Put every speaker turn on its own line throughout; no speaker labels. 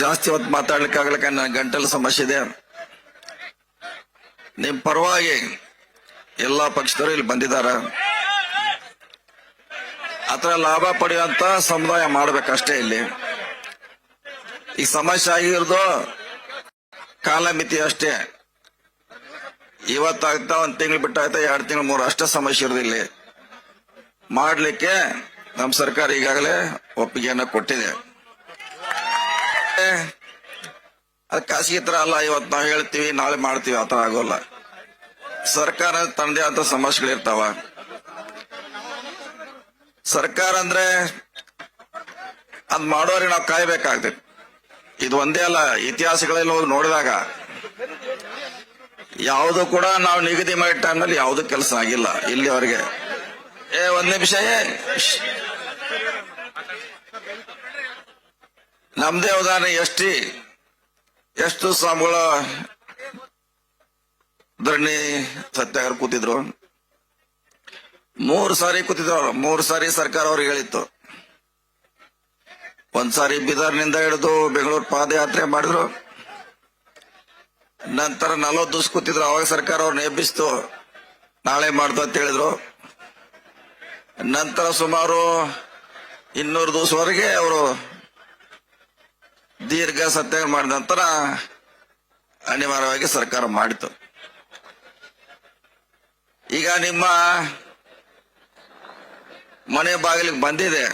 ಜಾಸ್ತಿ ಹೊತ್ತು ಮಾತಾಡ್ಲಿಕ್ಕೆ ಆಗ್ಲಿಕ್ಕೆ ನನ್ನ ಗಂಟಲು ಸಮಸ್ಯೆ ಇದೆ. ನಿಮ್ ಪರವಾಗಿ ಎಲ್ಲಾ ಪಕ್ಷದವರು ಇಲ್ಲಿ ಬಂದಿದಾರ ಆತರ ಲಾಭ ಪಡೆಯುವಂತ ಸಮುದಾಯ ಮಾಡ್ಬೇಕಷ್ಟೇ ಇಲ್ಲಿ. ಈ ಸಮಸ್ಯೆ ಆಗಿರೋದು ಕಾಲಮಿತಿ ಅಷ್ಟೇ. ಇವತ್ತಾಗ್ತಾ ಒಂದ್ ತಿಂಗಳು ಬಿಟ್ಟಾಗ್ತಾ ಎರಡು ತಿಂಗಳು ಮೂರು ಅಷ್ಟೇ ಸಮಸ್ಯೆ ಇರೋದು ಇಲ್ಲಿ. ಮಾಡ್ಲಿಕ್ಕೆ ನಮ್ಮ ಸರ್ಕಾರ ಈಗಾಗಲೇ ಒಪ್ಪಿಗೆಯನ್ನ ಕೊಟ್ಟಿದೆ. ಅದು ಖಾಸಗಿ ತರ ಅಲ್ಲ, ಇವತ್ತು ನಾವ್ ಹೇಳ್ತೀವಿ, ನಾಳೆ ಮಾಡ್ತೀವಿ ಆತರ ತರ ಆಗೋಲ್ಲ. ಸರ್ಕಾರ ತನ್ನದೇ ಆದ ಸಮಸ್ಯೆಗಳಿರ್ತಾವ ಸರ್ಕಾರ ಅಂದ್ರೆ ಅದ್ ಮಾಡೋರಿಗೆ ನಾವು ಕಾಯ್ಬೇಕಾಗ್ತದೆ. ಇದು ಒಂದೇ ಅಲ್ಲ, ಇತಿಹಾಸಗಳಲ್ಲಿ ಹೋಗಿ ನೋಡಿದಾಗ ಯಾವುದು ಕೂಡ ನಾವು ನಿಗದಿ ಮಾಡಿದ ಟೈಮ್ನಲ್ಲಿ ಯಾವುದು ಕೆಲಸ ಆಗಿಲ್ಲ ಇಲ್ಲಿವರೆಗೆ ಏ, ಒಂದ್ ನಿಮಿಷ ಏ ಶ್ಶ್. ನಮ್ದೇ ಉದಾಹರಣೆ ಎಷ್ಟಿ? ಎಷ್ಟು ಸ್ವಾಮಿಗಳ ಧರಣಿ ಸತ್ಯಾಗ್ರಹ ಕೂತಿದ್ರು? ಮೂರು ಸಾರಿ ಕೂತಿದ್ರು ಅವ್ರು. ಮೂರು ಸಾರಿ ಸರ್ಕಾರ ಅವ್ರಿಗೆ ಹೇಳಿತ್ತು. ಒಂದ್ ಸಾರಿ ಬೀದರ್ನಿಂದ ಹಿಡಿದು ಬೆಂಗಳೂರು ಪಾದಯಾತ್ರೆ ಮಾಡಿದ್ರು. ನಂತರ ನಲವತ್ತು ದಿವಸ ಕೂತಿದ್ರು, ಅವಾಗ ಸರ್ಕಾರ ಅವ್ರನ್ನ ಎಬ್ಬಿಸ್ತು. ನಾಳೆ ಮಾಡ್ದು ಅಂತ ಹೇಳಿದ್ರು. ನಂತರ ಸುಮಾರು ಇನ್ನೂರು ದಿವಸವರೆಗೆ ಅವರು ದೀರ್ಘ ಸತ್ಯಾಗ್ರಹ ಮಾಡಿದ ನಂತರ ಅನಿವಾರ್ಯವಾಗಿ ಸರ್ಕಾರ ಮಾಡಿತು. ಈಗ ನಿಮ್ಮ ಮನೆ ಬಾಗಿಲಿಗೆ ಬಂದಿದೆ.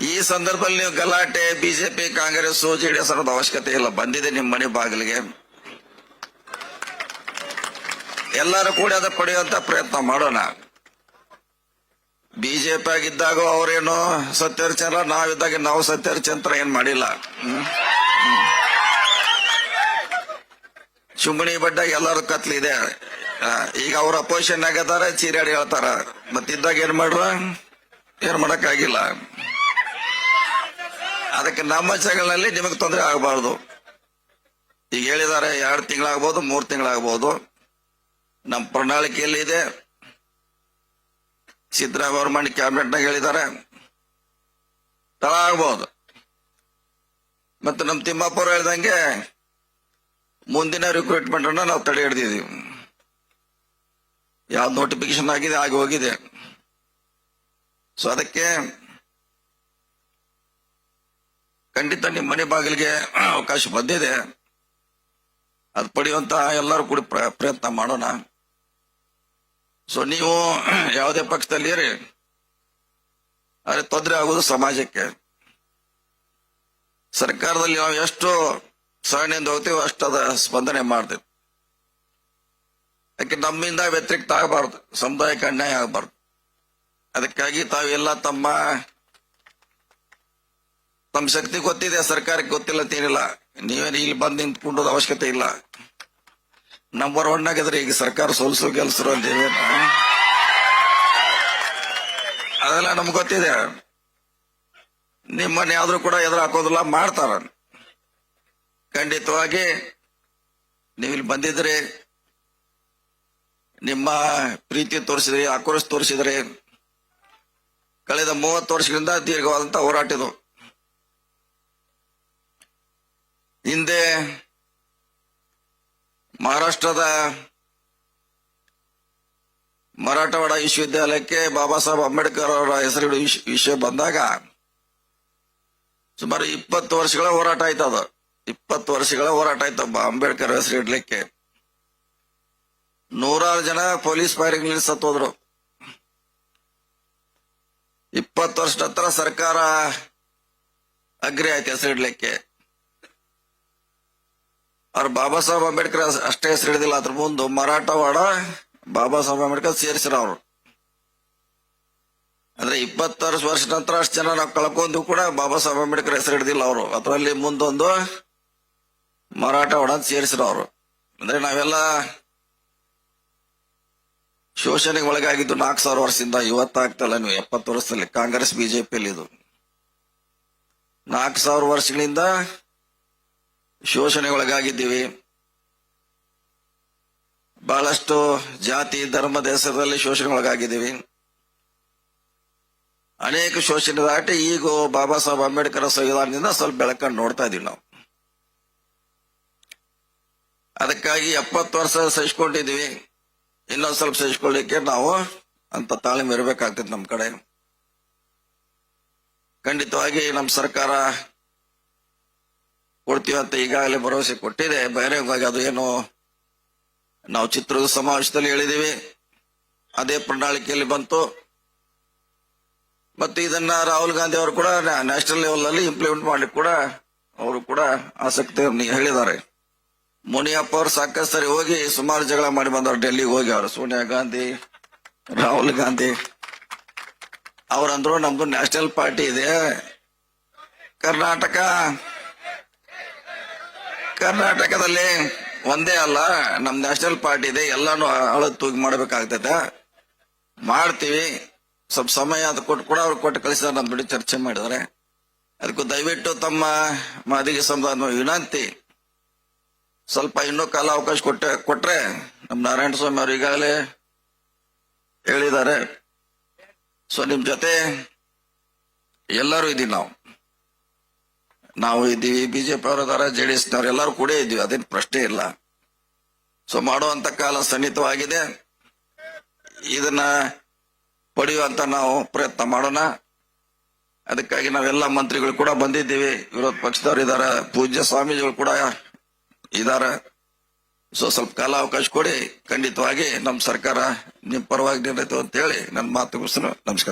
ಈ ಸಂದರ್ಭದಲ್ಲಿ ನೀವು ಗಲಾಟೆ, ಬಿಜೆಪಿ, ಕಾಂಗ್ರೆಸ್, ಜೆಡಿಎಸ್ ಅನ್ನೋದು ಅವಶ್ಯಕತೆ ಇಲ್ಲ. ಬಂದಿದೆ ನಿಮ್ಮ ಮನೆ ಬಾಗಿಲಿಗೆ. ಎಲ್ಲರೂ ಕೂಡ ಅದ ಪಡೆಯುವಂತ ಪ್ರಯತ್ನ ಮಾಡೋಣ. ಬಿಜೆಪಿ ಆಗಿದ್ದಾಗ ಅವರೇನು ಸತ್ಯರ್ಚನ, ನಾವಿದ್ದಾಗ ನಾವು ಸತ್ಯರ್ಚಂತ್ರ ಏನ್ ಮಾಡಿಲ್ಲ. ಚುಂಬಣಿ ಬಡ್ಡ ಎಲ್ಲರೂ ಕತ್ಲಿದೆ ಇದೆ. ಈಗ ಅವ್ರ ಅಪೋಸಿಷನ್ ಆಗದಾರ ಚೀರಾಡಿ ಹೇಳ್ತಾರ. ಮತ್ತಿದ್ದಾಗ ಏನ್ ಮಾಡ್ರ? ಏನ್ ಮಾಡಕ್ಕಾಗಿಲ್ಲ. ಅದಕ್ಕೆ ನಮ್ಮ ಜಗಳಲ್ಲಿ ನಿಮಗೆ ತೊಂದರೆ ಆಗಬಾರ್ದು. ಈಗ ಹೇಳಿದ್ದಾರೆ ಎರಡು ತಿಂಗಳಾಗ್ಬೋದು, ಮೂರು ತಿಂಗಳಾಗ್ಬೋದು. ನಮ್ಮ ಪ್ರಣಾಳಿಕೆಯಲ್ಲಿ ಇದೆ ಸಿದ್ದರಾಮಯ್ಯ ಅವ್ರ ಮಾಡಿ ಕ್ಯಾಬಿನೆಟ್ನಾಗ ಹೇಳಿದ್ದಾರೆ. ತಳ ಆಗ್ಬೋದು. ಮತ್ತೆ ನಮ್ಮ ತಿಮ್ಮಪ್ಪ ಅವ್ರು ಹೇಳ್ದಂಗೆ ಮುಂದಿನ ರಿಕ್ರೂಟ್ಮೆಂಟ್ ಅನ್ನ ನಾವು ತಡೆ ಹಿಡಿದಿದ್ದೀವಿ. ಯಾವ್ದು ನೋಟಿಫಿಕೇಶನ್ ಆಗಿದೆ, ಆಗಿ ಹೋಗಿದೆ. ಸೊ ಅದಕ್ಕೆ ಖಂಡಿತ ನಿಮ್ಮ ಮನೆ ಬಾಗಿಲಿಗೆ ಅವಕಾಶ ಬಂದಿದೆ. ಅದು ಪಡೆಯುವಂತ ಎಲ್ಲರೂ ಕೂಡ ಪ್ರ- ಪ್ರಯತ್ನ ಮಾಡೋಣ. ಸೊ ನೀವು ಯಾವುದೇ ಪಕ್ಷದಲ್ಲಿ ಇರಿ. ಅದೇ ತೊಂದರೆ ಆಗುವುದು ಸಮಾಜಕ್ಕೆ. ಸರ್ಕಾರದಲ್ಲಿ ನಾವು ಎಷ್ಟು ಹೋಗ್ತೀವೋ ಅಷ್ಟದ ಸ್ಪಂದನೆ ಮಾಡ್ತೇವೆ. ಯಾಕೆ ನಮ್ಮಿಂದ ವ್ಯತಿರಿಕ್ತ ಆಗಬಾರ್ದು. ಸಮುದಾಯಕ್ಕೆ ಅನ್ಯಾಯ ಆಗಬಾರ್ದು. ಅದಕ್ಕಾಗಿ ತಾವೆಲ್ಲ ತಮ್ಮ ತಮ್ಮ ಶಕ್ತಿ ಗೊತ್ತಿದೆ, ಸರ್ಕಾರಕ್ಕೆ ಗೊತ್ತಿಲ್ಲ ತೀರಿಲ್ಲ ನೀವೇನು ಇಲ್ಲಿ ಬಂದು ನಿಂತ್ಕೊಂಡೋದ ಅವಶ್ಯಕತೆ ಇಲ್ಲ. ನಂಬರ್ ಒನ್ ಆಗಿದ್ರೆ ಈಗ ಸರ್ಕಾರ ಸೋಲ್ಸು ಗೆಲ್ಸರು ಅಂತೇವೇನು ಅದೆಲ್ಲ ನಮ್ಗೆ ಗೊತ್ತಿದೆ. ನಿಮ್ಮನ್ನ ಯಾವ್ದು ಕೂಡ ಎದುರು ಹಾಕೋದಿಲ್ಲ ಮಾಡ್ತಾರ. ಖಂಡಿತವಾಗಿ ನೀವು ಇಲ್ಲಿ ಬಂದಿದ್ರೆ ನಿಮ್ಮ ಪ್ರೀತಿ ತೋರಿಸಿದ್ರಿ, ಆಕ್ರೋಶ ತೋರಿಸಿದ್ರಿ. ಕಳೆದ ಮೂವತ್ತು ವರ್ಷಗಳಿಂದ ದೀರ್ಘವಾದಂತ ಹೋರಾಟ ಇದು. ಹಿಂದೆ ಮಹಾರಾಷ್ಟ್ರದ ಮರಾಠವಾಡ ವಿಶ್ವವಿದ್ಯಾಲಯಕ್ಕೆ ಬಾಬಾ ಸಾಹೇಬ್ ಅಂಬೇಡ್ಕರ್ ಅವರ ಹೆಸರು ವಿಷಯ ಬಂದಾಗ ಸುಮಾರು ಇಪ್ಪತ್ತು ವರ್ಷಗಳ ಹೋರಾಟ ಆಯ್ತು ಅದು. ಇಪ್ಪತ್ತು ವರ್ಷಗಳ ಹೋರಾಟ ಆಯ್ತು ಅಂಬೇಡ್ಕರ್ ಹೆಸರು ಇಡ್ಲಿಕ್ಕೆ. ನೂರಾರು ಜನ ಪೊಲೀಸ್ ಫೈರಿಂಗ್ ಸತ್ತೋದ್ರು ಇಪ್ಪತ್ತು ವರ್ಷ ಹತ್ರ ಸರ್ಕಾರ ಅಗ್ರಿ ಆಯ್ತು ಹೆಸರು ಇಡ್ಲಿಕ್ಕೆ. ಅವ್ರು ಬಾಬಾ ಸಾಹೇಬ್ ಅಂಬೇಡ್ಕರ್ ಅಷ್ಟೇ ಹೆಸರು ಹಿಡಿದಿಲ್ಲ. ಅದ್ರ ಮುಂದೆ ಮರಾಠವಾಡ ಬಾಬಾ ಸಾಹೇಬ್ ಅಂಬೇಡ್ಕರ್ ಸೇರಿಸಿರ ಅವರು. ಅಂದ್ರೆ ಇಪ್ಪತ್ತಾರು ವರ್ಷ ನಂತರ ಅಷ್ಟು ಜನ ನಾವು ಕಳ್ಕೊಂಡು ಕೂಡ ಬಾಬಾ ಸಾಹೇಬ್ ಅಂಬೇಡ್ಕರ್ ಹೆಸರು ಹಿಡಿದಿಲ್ಲ ಅವರು. ಅದರಲ್ಲಿ ಮುಂದೊಂದು ಮರಾಠವಾಡ ಸೇರಿಸಿರ ಅವರು. ಅಂದ್ರೆ ನಾವೆಲ್ಲ ಶೋಷಣೆಗೆ ಒಳಗಾಗಿದ್ದು ನಾಲ್ಕು ಸಾವಿರ ವರ್ಷದಿಂದ ಇವತ್ತಾಗ್ತಲ್ಲ ನೀವು. ಎಪ್ಪತ್ತು ವರ್ಷದಲ್ಲಿ ಕಾಂಗ್ರೆಸ್ ಬಿಜೆಪಿಯಲ್ಲಿ ಇದು ನಾಲ್ಕು ಸಾವಿರ ವರ್ಷಗಳಿಂದ ಶೋಷಣೆಗೆ ಒಳಗಾಗಿದ್ದೀವಿ ಬಹಳಷ್ಟು ಜಾತಿ ಧರ್ಮದ ಹೆಸರಲ್ಲಿ ಶೋಷಣೆ ಒಳಗಾಗಿದ್ದೀವಿ ಅನೇಕ ಶೋಷಣೆ ದಾಟಿ ಈಗ ಬಾಬಾ ಸಾಹೇಬ್ ಅಂಬೇಡ್ಕರ್ ಸಂವಿಧಾನದಿಂದ ಸ್ವಲ್ಪ ಬೆಳಕಂಡು ನೋಡ್ತಾ ಇದೀವಿ ನಾವು. ಅದಕ್ಕಾಗಿ ಎಪ್ಪತ್ತು ವರ್ಷ ಸಹಿಸ್ಕೊಂಡಿದೀವಿ ಇನ್ನೊಂದ್ ಸ್ವಲ್ಪ ಸಹಿಸ್ಕೊಳ್ಳಿಕ್ಕೆ ನಾವು ಅಂತ ತಾಳ್ಮೆ ಇರಬೇಕಾಗ್ತದೆ ನಮ್ಮ ಕಡೆ. ಖಂಡಿತವಾಗಿ ನಮ್ಮ ಸರ್ಕಾರ ಕೊಡ್ತೀವಿ ಅಂತ ಈಗಾಗಲೇ ಭರವಸೆ ಕೊಟ್ಟಿದೆ. ಬಹಿರಂಗವಾಗಿ ಅದು ಏನು ನಾವು ಚಿತ್ರದ ಸಮಾವೇಶದಲ್ಲಿ ಹೇಳಿದೀವಿ ಅದೇ ಪ್ರಣಾಳಿಕೆಯಲ್ಲಿ ಬಂತು. ಮತ್ತೆ ಇದನ್ನ ರಾಹುಲ್ ಗಾಂಧಿ ಅವರು ಕೂಡ ನ್ಯಾಷನಲ್ ಲೆವೆಲ್ ಅಲ್ಲಿ ಇಂಪ್ಲಿಮೆಂಟ್ ಮಾಡಲಿಕ್ಕೆ ಕೂಡ ಅವರು ಕೂಡ ಆಸಕ್ತಿ ಹೇಳಿದ್ದಾರೆ. ಮುನಿಯಪ್ಪ ಅವರು ಸಾಕಷ್ಟು ಸರಿ ಹೋಗಿ ಸುಮಾರು ಜಗಳ ಮಾಡಿ ಬಂದವರು ಡೆಲ್ಲಿಗೆ ಹೋಗಿ ಅವರು. ಸೋನಿಯಾ ಗಾಂಧಿ, ರಾಹುಲ್ ಗಾಂಧಿ ಅವರಂದ್ರು ನಮ್ದು ನ್ಯಾಷನಲ್ ಪಾರ್ಟಿ ಇದೆ. ಕರ್ನಾಟಕ ಕರ್ನಾಟಕದಲ್ಲಿ ಒಂದೇ ಅಲ್ಲ, ನಮ್ ನ್ಯಾಷನಲ್ ಪಾರ್ಟಿ ಇದೆ, ಎಲ್ಲಾನು ಅಳದ್ ತೂಗಿ ಮಾಡ್ಬೇಕಾಗ್ತದೆ ಮಾಡ್ತೀವಿ. ಸ್ವಲ್ಪ ಸಮಯ ಅದು ಕೊಟ್ಟು ಕೂಡ ಅವ್ರು ಕೊಟ್ಟು ಕಳಿಸಿದ ನಮ್ಮ ಬಿಡಿ ಚರ್ಚೆ ಮಾಡಿದ್ದಾರೆ. ಅದಕ್ಕೂ ದಯವಿಟ್ಟು ತಮ್ಮ ಮಾದಿಗೆ ಸಂಬಂಧ ವಿನಂತಿ. ಸ್ವಲ್ಪ ಇನ್ನೂ ಕಾಲ ಅವಕಾಶ ಕೊಟ್ಟ, ಕೊಟ್ರೆ ನಮ್ ನಾರಾಯಣ ಸ್ವಾಮಿ ಅವರು ಈಗಾಗಲೇ ಹೇಳಿದ್ದಾರೆ. ಸೊ, ನಿಮ್ ಜೊತೆ ಎಲ್ಲರೂ ಇದೀವಿ ನಾವು. ನಾವು ಇದ್ದೀವಿ, ಬಿಜೆಪಿ ಅವರು ಅದಾರ ಜೆಡಿಎಸ್ ಎಸ್ನವ್ರು ಎಲ್ಲರೂ ಕೂಡ ಇದ್ದೀವಿ, ಅದೇನು ಪ್ರಶ್ನೆ ಇಲ್ಲ. ಸೊ ಮಾಡುವಂತ ಕಾಲ ಸನ್ನಿಹಿತವಾಗಿದೆ. ಇದನ್ನ ಪಡೆಯುವಂತ ನಾವು ಪ್ರಯತ್ನ ಮಾಡೋಣ. ಅದಕ್ಕಾಗಿ ನಾವೆಲ್ಲ ಮಂತ್ರಿಗಳು ಕೂಡ ಬಂದಿದ್ದೀವಿ. ವಿರೋಧ ಪಕ್ಷದವರು ಇದಾರ, ಪೂಜ್ಯ ಸ್ವಾಮೀಜಿಗಳು ಕೂಡ ಇದಾರ. ಸೊ ಸ್ವಲ್ಪ ಕಾಲ ಅವಕಾಶ ಕೊಡಿ. ಖಂಡಿತವಾಗಿ ನಮ್ಮ ಸರ್ಕಾರ ನಿಮ್ಮ ಪರವಾಗಿ ನಿಲ್ಲೈತೆ ಅಂತ ಹೇಳಿ ನನ್ನ ಮಾತು ಮುಗಿಸ್ತೀನಿ. ನಮಸ್ಕಾರ.